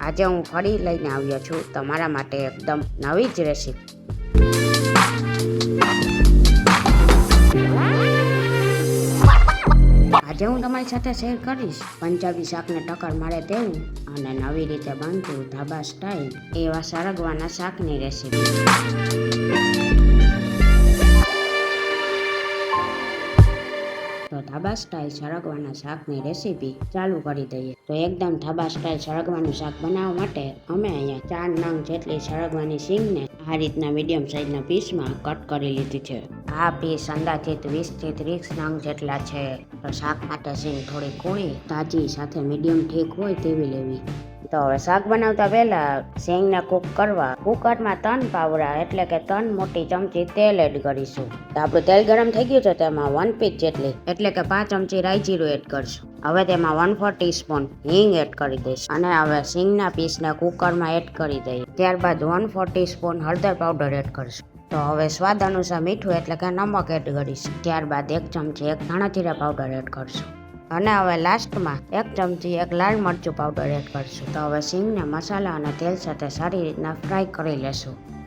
આજે હું ફરી લઈને આવ્યો છું તમારા માટે એકદમ નવી જ રેસીપી. આજે હું તમારી સાથે શેર કરીશ. પંજાબી શાકને ટક્કર મારે તેવું અને નવી રીતે બનતું ધાબા સ્ટાઇલ એવા સરગવાના શાકની રેસીપી ધાબા સ્ટાઇલ સરગવાના શાકની રેસીપી ચાલુ કરી દઈએ. તો એકદમ ધાબા સ્ટાઇલ સરગવાનું શાક બનાવવા માટે અમે અહીંયા ચાર નંગ જેટલી સરગવાની સિંગને આ રીતના મીડિયમ સાઇઝના પીસમાં કટ કરી લીધી છે. આ પીસ અંદાજિત વીસથી ત્રીસ નંગ જેટલા છે. તો શાક માટે સિંગ થોડી કોળી તાજી સાથે મીડિયમ ઠીક હોય તેવી લેવી. તો હવે શાક બનાવતા પહેલા સિંગને કૂક કરવા. કુકરમાં ત્રણ પાવડા એટલે કે ત્રણ મોટી ચમચી તેલ એડ કરીશું. તો આપણું તેલ ગરમ થઈ ગયું છે તેમાં વન પીસ જેટલી, એટલે કે પાંચ ચમચી રાઈ એડ કરશું. હવે તેમાં વન ફોર ટીસ્પૂન હિંગ એડ કરી દઈશ. અને હવે સિંગના પીસને કુકરમાં એડ કરી દઈએ. ત્યારબાદ વન ફોર ટીસ્પૂન હળદર પાવડર એડ કરશું. તો હવે સ્વાદ અનુસાર મીઠું એટલે કે નમક એડ કરીશું. ત્યારબાદ એક ચમચી એક ધાણા જીરા પાવડર એડ કરશું. અને હવે લાસ્ટમાં એક ચમચી એક લાલ મરચું પાવડર એડ કરશું. તો હવે સિંગને મસાલા અને તેલ સાથે સારી રીતના ફ્રાય કરી લેશું.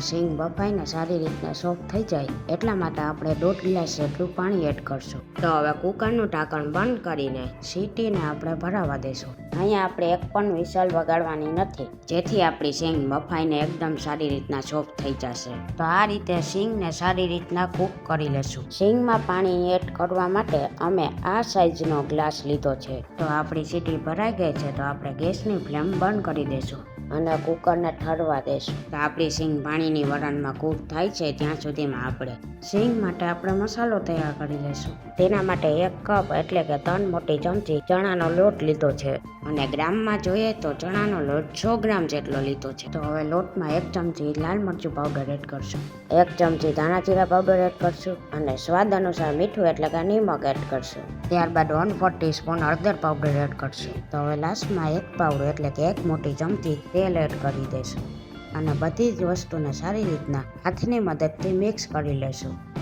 સિંગ બફાઈને સારી રીતના સોફ્ટ થઈ જાય, એટલા માટે આપણે દોઢ ગ્લાસ જેટલું પાણી એડ કરશું. તો હવે કુકરનું ઢાંકણ બંધ કરીને સીટીને આપણે ભરાવા દેશું. અહીંયા આપણે એક પણ વિસલ વગાડવાની નથી, જેથી આપણી સિંગ બફાઈને એકદમ સારી રીતના સોફ્ટ થઈ જશે. તો આ રીતે સિંગને સારી રીતના કૂક કરી લેશું. સિંગમાં પાણી એડ કરવા માટે અમે આ સાઈઝનો ગ્લાસ લીધો છે. તો આપણી સીટી ભરાઈ ગઈ છે, તો આપણે ગેસની ફ્લેમ બંધ કરી દઈશું અને કુકરને ઠરવા દેશું. તો આપણી સિંગ પાણીની વરાળમાં કૂક થાય છે ત્યાં સુધીમાં આપણે સિંગ માટે આપણે મસાલો તૈયાર કરી લઈશું તેના માટે એક કપ એટલે કે ત્રણ મોટી ચમચી ચણાનો લોટ લીધો છે. અને ગ્રામમાં જોઈએ તો ચણાનો લોટ સો ગ્રામ જેટલો લીધો છે. તો હવે લોટમાં એક ચમચી લાલ મરચું પાવડર એડ કરશું. એક ચમચી ધાણા જીરા પાવડર એડ કરશું અને સ્વાદ અનુસાર મીઠું એટલે કે નિમક એડ કરશું. ત્યારબાદ વન ફોર ટીસ્પૂન હળદર પાવડર એડ કરશું. તો હવે લાસ્ટમાં એક પાવડું એટલે કે એક મોટી ચમચી તેલ એડ કરી દઈશું. અને બધી જ વસ્તુને સારી રીતના હાથની મદદથી મિક્સ કરી લેશું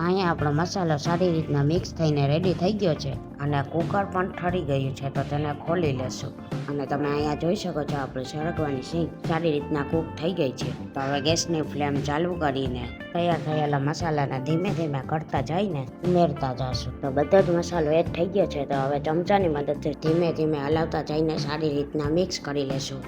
અહીંયા આપણો મસાલો સારી રીતના મિક્સ થઈને રેડી થઈ ગયો છે અને કુકર પણ ઠરી ગયું છે તો તેને ખોલી લેશું. અને તમે અહીંયા જોઈ શકો છો આપણે સરગવાની સિંગ સારી રીતના કૂક થઈ ગઈ છે. તો હવે ગેસની ફ્લેમ ચાલુ કરીને તૈયાર થયેલા મસાલાને ધીમે ધીમે કરતા જઈને ઉમેરતા જશું. તો બધો જ મસાલો એડ થઈ ગયો છે તો હવે ચમચાની મદદથી ધીમે ધીમે હલાવતા જઈને સારી રીતના મિક્સ કરી લેશું.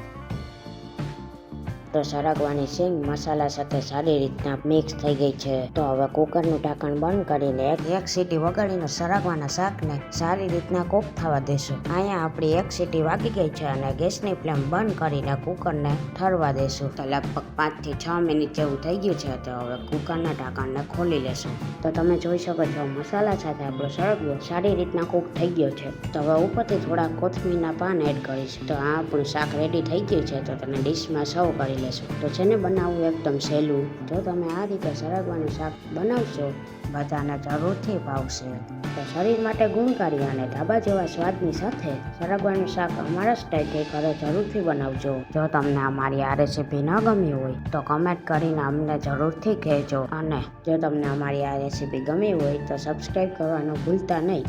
તો સરગવાની સિંગ મસાલા સાથે સારી રીતના મિક્સ થઈ ગઈ છે. તો હવે કુકરનું ઢાંકણ બંધ કરીને એક એક સીટી વગાડીને સરગવાના શાકને સારી રીતના કૂક થવા દેશું. અહીંયા આપણી એક સીટી વાગી ગઈ છે અને ગેસની ફ્લેમ બંધ કરીને કુકરને ઠરવા દેશું. તો લગભગ પાંચથી છ મિનિટ જેવું થઈ ગયું છે, તો હવે કુકરના ઢાંકણને ખોલી લેશું. તો તમે જોઈ શકો છો, મસાલા સાથે આપણો સરગવો સારી રીતના કૂક થઈ ગયો છે. તો હવે ઉપરથી થોડા કોથમીરના પાન એડ કરીશું. તો આ આપણું શાક રેડી થઈ ગયું છે, તો તમે ડીશમાં સર્વ કરી લેશું તો છે ને બનાવવું એકદમ સહેલું. જો તમે આ રીતે સરગવાનું શાક બનાવશો, બધાને જરૂરથી ભાવશે. તો શરીર માટે ગુણકારી અને ઢાબા જેવા સ્વાદની સાથે સરગવાનું શાક અમારા સ્ટાઇલથી ઘરે જરૂરથી બનાવજો. જો તમને અમારી આ રેસીપી ન ગમી હોય, તો કમેન્ટ કરીને અમને જરૂરથી કહેજો. અને જો તમને અમારી આ રેસીપી ગમી હોય, તો સબસ્ક્રાઈબ કરવાનું ભૂલતા નહીં.